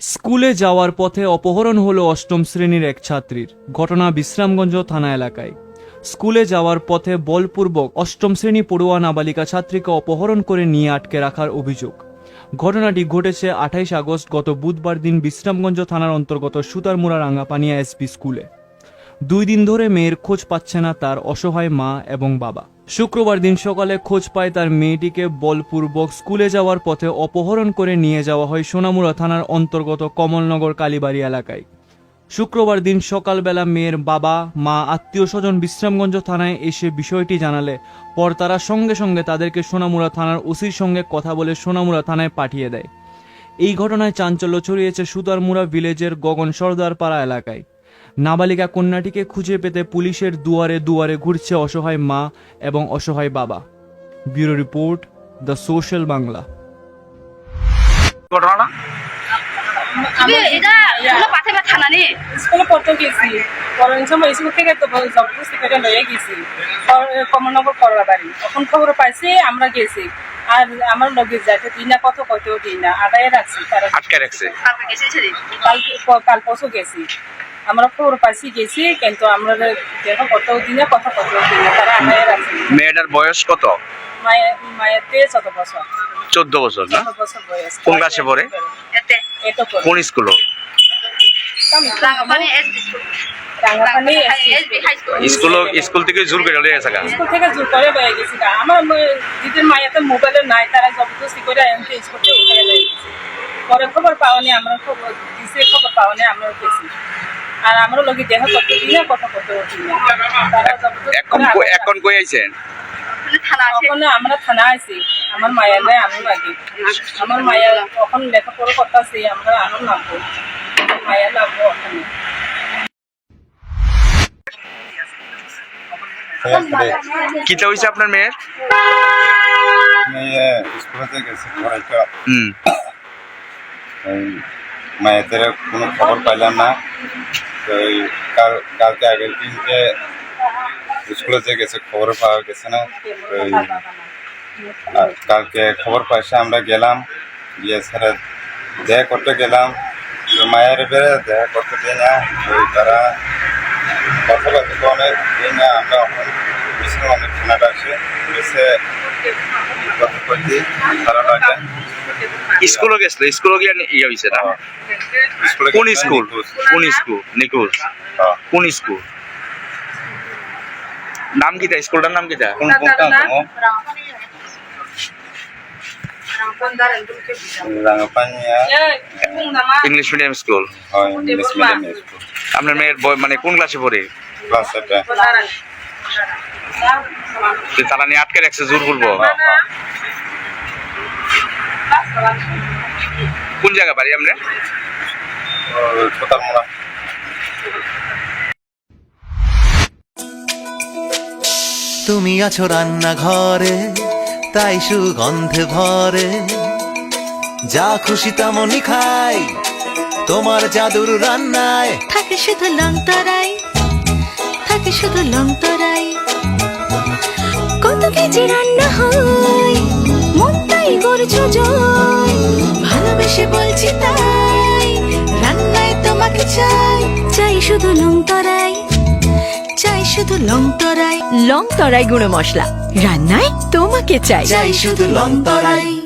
স্কুলে যাওয়ার পথে অপহরণ হলো অষ্টম শ্রেণির এক ছাত্রীর। ঘটনা বিশ্রামগঞ্জ থানা এলাকায়। স্কুলে যাওয়ার পথে বলপূর্বক অষ্টম শ্রেণি পড়ুয়া নাবালিকা ছাত্রীকে অপহরণ করে নিয়ে আটকে রাখার অভিযোগ। ঘটনাটি ঘটেছে আঠাইশ আগস্ট গত বুধবার দিন বিশ্রামগঞ্জ থানার অন্তর্গত সুতারমুড়া রাঙ্গাপানিয়া এসপি স্কুলে। দুই দিন ধরে মেয়ের খোঁজ পাচ্ছে না তার অসহায় মা এবং বাবা। শুক্রবার দিন সকালে খোঁজ পায় তার মেয়েটিকে বলপূর্বক স্কুলে যাওয়ার পথে অপহরণ করে নিয়ে যাওয়া হয় সোনামুড়া থানার অন্তর্গত কমলনগর কালীবাড়ি এলাকায়। শুক্রবার দিন সকালবেলা মেয়ের বাবা, মা, আত্মীয় স্বজন বিশ্রামগঞ্জ থানায় এসে বিষয়টি জানালে পর তারা সঙ্গে সঙ্গে তাদেরকে সোনামুড়া থানার ওসির সঙ্গে কথা বলে সোনামুড়া থানায় পাঠিয়ে দেয়। এই ঘটনায় চাঞ্চল্য ছড়িয়েছে সুতারমুড়া ভিলেজের গগন সর্দার পাড়া এলাকায়। নাবালিকা কন্যাটিকে খুঁজে পেতে পুলিশের দুয়ারে দুয়ারে ঘুরছে অসহায় মা এবং অসহায় বাবা। Bureau report the social Bangla. ঘটনা আমি এটা কোনো পাথে বা থানা নেই। স্কুলে পড়তে গেছি। পড়ার সময় স্কুল থেকে তো জবরদস্তি করে লয়ে গেছি। কর- করলা বাড়ি। এখন খবর পাইছি আমরা গেছি। আর আমার যাইতে দিই না কত কত দিই না আদায় রাখছি তারা আটকে রাখছে। কালকে গেছে ছেড়ে? কাল কাল পরশু গেছি। আমরা খবর পাইছি গেছি কিন্তু আমরা দেখো কত দিই না কত দিই তারা আদায় রাখছি মেয়েটার বয়স কত? মায়ের মায়ের দিয়ে চত বছর চোদ্দ বছর না কোন ক্লাসে পড়ে? এতে। এতো করে কোন school? School Rangapani SB high school school school থেকে জোর করে লয়ে স্কুল থেকে জোর করে লয়ে গেছি না আমার ম- দিদির মায়েতে মোবাইলে নাই তারা জবরদস্তি করে এমনি স্কুল থেকে উঠে লয়ে গেছি। পরে খবর পাওনি আমরা খবর দিছে খবর পাওনি আমরা গেছি আর আমরা লোক দেখা করতে দিই না কথা করতে না এখন কই- এখন কই আইছেন? ওখানে থানা আছে। তখন আমরা থানা আছি আমার মায়ের গায়ে আনন্দ লাগে। আমার মায়ের তখন লেখাপড়া করতেছি আমরা আনন্দ লাগবো মায়ের লাগবো ওখানে। কিটা হইছে আপনার মেয়ের? মেয়ে স্কুলেতে গেছে পড়াইতে। হুম। মায়েদের কোনো খবর পাইলাম না। তো এই কাল কালকে আগের দিন যে স্কুলে যে গেছে খবর পাওয়া গেছে না তো এই আর কালকে খবর পাইছে আমরা গেলাম গিয়ে স্যার দেখা করতে গেলাম তো মায়ের বেড়ে দেখা করতে দিই না ওই তারা কথাবার্তা তো অনেক দিই না আমরা বিষ্ণু অনেক থানাটা আছে পুলিশে স্কুলও গেছিল? স্কুলও গিয়ে ইয়ে হইছে না? কোন স্কুল? কোন স্কুল? নিখোঁজ। কোন স্কুল? নাম কিটা স্কুলটার নাম কিটা কোন English medium school. Medium school. আপনার মেয়ের মানে কোন ক্লাসে পড়ে? ক্লাস তারা নিয়ে আটকে রাখছে জোর করব কোন জায়গা বাড়ি আমরা তুমি আছো রান্নাঘরে তাই সুগন্ধে ভরে। যা খুশি তেমনই খাই তোমার জাদুর রান্নায়। থাকে শুধু লং তরাই থাকে শুধু লং তরাই। কত কেজি রান্না হয় মনটাই করছ জয়। ভালোবেসে বলছি তাই রান্নায় তোমাকে চাই। চাই শুধু লং তরাই চাই শুধু লং তরাই। লং তরাই গুঁড়ো মশলা রান্নায় তোমাকে চাই। চাই শুধু লং তরাই।